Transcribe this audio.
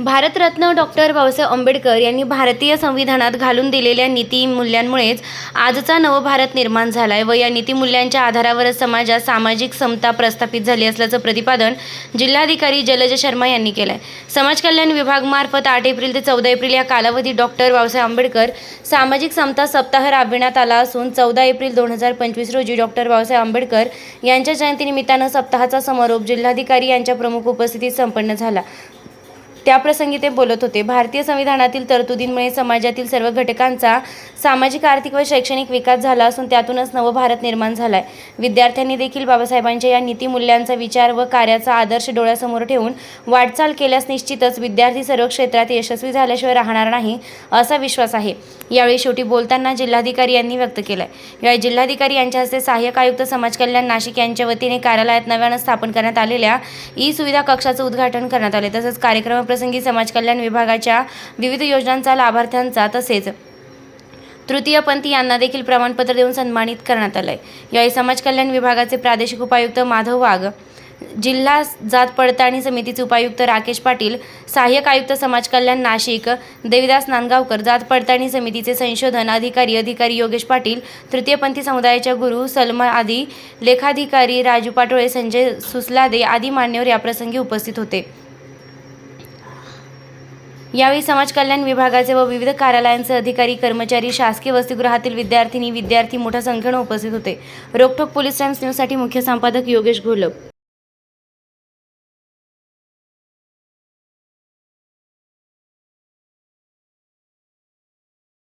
Bharat Ratna doctor Babasaheb Ambedkar यांनी भारतीय संविधानात घालून दिलेल्या नीतीमूल्यांमुळेच आजचा नवभारत निर्माण झाला आहे व या नीतीमूल्यांच्या आधारावरच समाजात सामाजिक समता प्रस्थापित झाली असल्याचं प्रतिपादन जिल्हाधिकारी जलज शर्मा यांनी केलं आहे समाज कल्याण विभागमार्फत आठ एप्रिल ते चौदा एप्रिल या कालावधीत डॉक्टर बाबासाहेब आंबेडकर सामाजिक समता सप्ताह राबविण्यात आला असून चौदा एप्रिल दोन हजार पंचवीस रोजी डॉक्टर बाबासाहेब आंबेडकर यांच्या जयंतीनिमित्तानं सप्ताहाचा समारोप जिल्हाधिकारी यांच्या प्रमुख उपस्थितीत संपन्न झाला. त्याप्रसंगी ते बोलत होते. भारतीय संविधानातील तरतुदींमुळे समाजातील सर्व घटकांचा सामाजिक आर्थिक व शैक्षणिक विकास झाला असून त्यातूनच नवभारत निर्माण झाला आहे विद्यार्थ्यांनी देखील बाबासाहेबांच्या या नीतिमूल्यांचा विचार व कार्याचा आदर्श डोळ्यासमोर ठेवून वाटचाल केल्यास निश्चितच विद्यार्थी सर्व क्षेत्रात यशस्वी झाल्याशिवाय राहणार नाही असा विश्वास आहे. यावेळी शेवटी बोलताना जिल्हाधिकारी यांनी व्यक्त केला आहे यावेळी जिल्हाधिकारी यांच्या हस्ते सहाय्यक आयुक्त समाज कल्याण नाशिक यांच्या वतीने कार्यालयात नव्यानं स्थापन करण्यात आलेल्या ई सुविधा कक्षाचं उद्घाटन करण्यात आले तसंच कार्यक्रम समाज कल्याण विभागाच्या विविध योजनांचा लाभार्थ्यांचा तसेच तृतीयपंथी यांना देखील प्रमाणपत्र देऊन सन्मानित करण्यात आलंय. यावेळी समाज कल्याण विभागाचे प्रादेशिक उपायुक्त माधव वाघ जिल्हा जात पडताळणी समितीचे उपायुक्त राकेश पाटील सहाय्यक आयुक्त समाज कल्याण नाशिक देविदास नांदगावकर जात पडताळणी समितीचे संशोधन अधिकारी अधिकारी योगेश पाटील तृतीयपंथी समुदायाच्या गुरु सलमा आदी लेखाधिकारी राजू पाटोळे संजय सुसलादे आदी मान्यवर याप्रसंगी उपस्थित होते. यावेळी समाज कल्याण विभागाचे व विविध कार्यालयांचे अधिकारी कर्मचारी शासकीय वसतिगृहातील विद्यार्थिनी विद्यार्थी मोठ्या संख्येने उपस्थित होते. रोकठोक पोलीस टाइम्स न्यूजसाठी मुख्य संपादक योगेश घोलप.